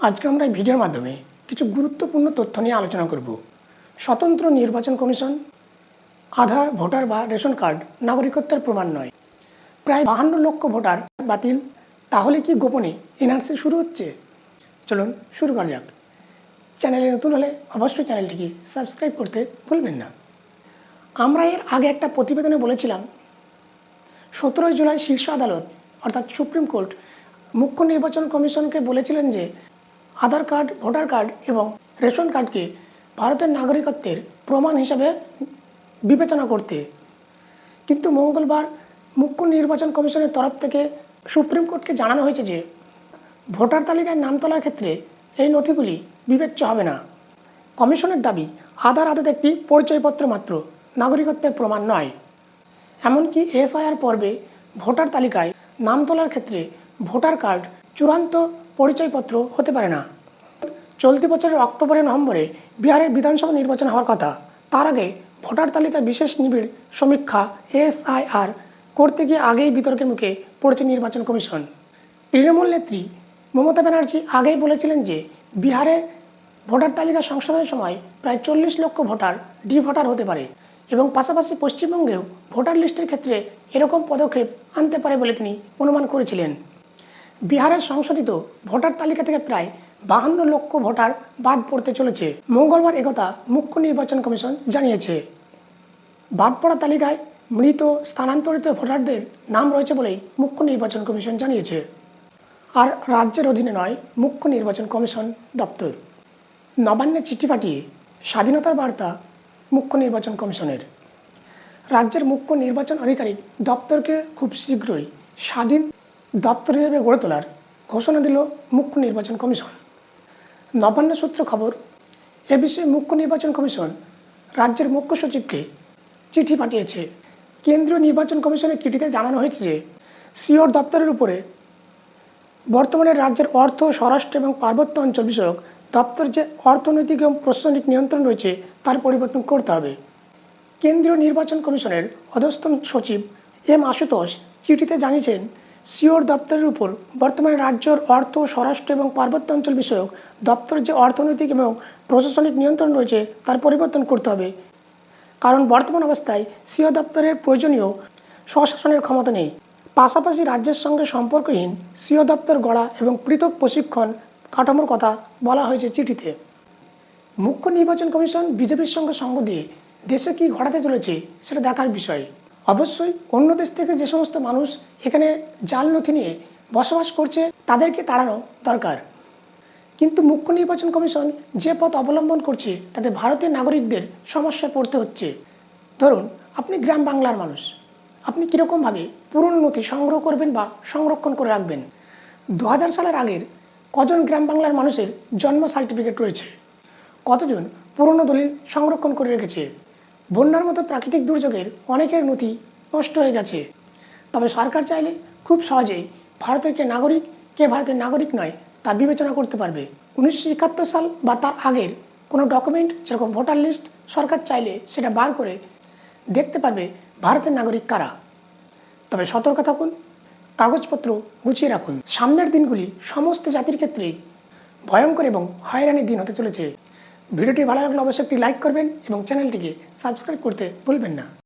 আজকে আমরা এই ভিডিওর মাধ্যমে কিছু গুরুত্বপূর্ণ তথ্য নিয়ে আলোচনা করব। স্বতন্ত্র নির্বাচন কমিশন, আধার, ভোটার বা রেশন কার্ড নাগরিকত্বের প্রমাণ নয়। প্রায় বাহান্ন লক্ষ ভোটার বাতিল, তাহলে কি গোপনে এনআরসি শুরু হচ্ছে? চলুন শুরু করা যাক। চ্যানেলে নতুন হলে অবশ্যই চ্যানেলটিকে সাবস্ক্রাইব করতে ভুলবেন না। আমরা এর আগে একটা প্রতিবেদনে বলেছিলাম, সতেরোই জুলাই শীর্ষ আদালত, অর্থাৎ সুপ্রিম কোর্ট, মুখ্য নির্বাচন কমিশনকে বলেছিলেন যে আধার কার্ড, ভোটার কার্ড এবং রেশন কার্ডকে ভারতের নাগরিকত্বের প্রমাণ হিসাবে বিবেচনা করতে। কিন্তু মঙ্গলবার মুখ্য নির্বাচন কমিশনের তরফ থেকে সুপ্রিম কোর্টকে জানানো হয়েছে যে, ভোটার তালিকায় নাম তোলার ক্ষেত্রে এই নথিগুলি বিবেচ্য হবে না। কমিশনের দাবি, আধার আদত একটি পরিচয়পত্র মাত্র, নাগরিকত্বের প্রমাণ নয়। এমনকি এসআইআর পর্বে ভোটার তালিকায় নাম তোলার ক্ষেত্রে ভোটার কার্ড চূড়ান্ত পরিচয়পত্র হতে পারে না। চলতি বছরের অক্টোবরে নভেম্বরে বিহারের বিধানসভা নির্বাচন হওয়ার কথা। তার আগে ভোটার তালিকা বিশেষ নিবিড় সমীক্ষা, এসআইআর করতে গিয়ে আগেই বিতর্কের মুখে পড়েছে নির্বাচন কমিশন। তৃণমূল নেত্রী মমতা ব্যানার্জি আগেই বলেছিলেন যে, বিহারে ভোটার তালিকা সংশোধনের সময় প্রায় চল্লিশ লক্ষ ভোটার ডি ভোটার হতে পারে এবং পাশাপাশি পশ্চিমবঙ্গেও ভোটার লিস্টের ক্ষেত্রে এরকম পদক্ষেপ আনতে পারে বলে তিনি অনুমান করেছিলেন। বিহারের সংশোধিত ভোটার তালিকা থেকে প্রায় বাহান্ন লক্ষ ভোটার বাদ পড়তে চলেছে। মঙ্গলবার একথা মুখ্য নির্বাচন কমিশন জানিয়েছে। বাদ পড়া তালিকায় মৃত, স্থানান্তরিত ভোটারদের নাম রয়েছে বলেই মুখ্য নির্বাচন কমিশন জানিয়েছে। আর রাজ্যের অধীনে নয়, মুখ্য নির্বাচন কমিশন দপ্তর। নবান্নে চিঠি পাঠিয়ে স্বাধীনতার বার্তা মুখ্য নির্বাচন কমিশনের। রাজ্যের মুখ্য নির্বাচন আধিকারিক দপ্তরকে খুব শীঘ্রই স্বাধীন দপ্তর হিসেবে গড়ে তোলার ঘোষণা দিল মুখ্য নির্বাচন কমিশন। নবান্ন সূত্র খবর এ বিষয়ে মুখ্য নির্বাচন কমিশন রাজ্যের মুখ্য সচিবকে চিঠি পাঠিয়েছে। কেন্দ্রীয় নির্বাচন কমিশনের চিঠিতে জানানো হয়েছে যে, সিওর দপ্তরের উপরে বর্তমানে রাজ্যের অর্থ, স্বরাষ্ট্র এবং পার্বত্য অঞ্চল বিষয়ক দপ্তর যে অর্থনৈতিক এবং প্রশাসনিক নিয়ন্ত্রণ রয়েছে, তার পরিবর্তন করতে হবে। কেন্দ্রীয় নির্বাচন কমিশনের অধস্তন সচিব এম আশুতোষ চিঠিতে জানিয়েছেন সিওর দপ্তরের উপর বর্তমানে রাজ্যের অর্থ, স্বরাষ্ট্র এবং পার্বত্য অঞ্চল বিষয়ক দপ্তরের যে অর্থনৈতিক এবং প্রশাসনিক নিয়ন্ত্রণ রয়েছে তার পরিবর্তন করতে হবে। কারণ বর্তমান অবস্থায় সিও দপ্তরের প্রয়োজনীয় স্বশাসনের ক্ষমতা নেই। পাশাপাশি রাজ্যের সঙ্গে সম্পর্কহীন সিও দপ্তর গড়া এবং পৃথক প্রশিক্ষণ কাঠামোর কথা বলা হয়েছে চিঠিতে। মুখ্য নির্বাচন কমিশন বিজেপির সঙ্গে সঙ্গ দিয়ে দেশে কী ঘটাতে চলেছে সেটা দেখার বিষয়। অবশ্যই অন্য দেশ থেকে যে সমস্ত মানুষ এখানে জাল নথি নিয়ে বসবাস করছে, তাদেরকে তাড়ানো দরকার। কিন্তু মুখ্য নির্বাচন কমিশন যে পথ অবলম্বন করছে, তাতে ভারতীয় নাগরিকদের সমস্যায় পড়তে হচ্ছে। ধরুন, আপনি গ্রাম বাংলার মানুষ। আপনি কীরকমভাবে পুরনো নথি সংগ্রহ করবেন বা সংরক্ষণ করে রাখবেন? দু হাজার সালের আগের কজন গ্রাম বাংলার মানুষের জন্ম সার্টিফিকেট রয়েছে? কতজন পুরনো দলিল সংরক্ষণ করে রেখেছে? বন্যার মতো প্রাকৃতিক দুর্যোগের অনেকের নথি নষ্ট হয়ে গেছে। তবে সরকার চাইলে খুব সহজেই ভারতের কে নাগরিক, কে ভারতের নাগরিক নয়, তা বিবেচনা করতে পারবে। উনিশশো একাত্তর সাল বা তার আগের কোনো ডকুমেন্ট যেরকম ভোটার লিস্ট সরকার চাইলে সেটা বার করে দেখতে পারবে ভারতের নাগরিক কারা। তবে সতর্ক থাকুন, কাগজপত্র গুছিয়ে রাখুন। সামনের দিনগুলি সমস্ত জাতির ক্ষেত্রে ভয়ঙ্কর এবং হয়রানির দিন হতে চলেছে। ভিডিওটি ভালো লাগলে অবশ্যই একটি লাইক করবেন এবং চ্যানেলটিকে সাবস্ক্রাইব করতে ভুলবেন না।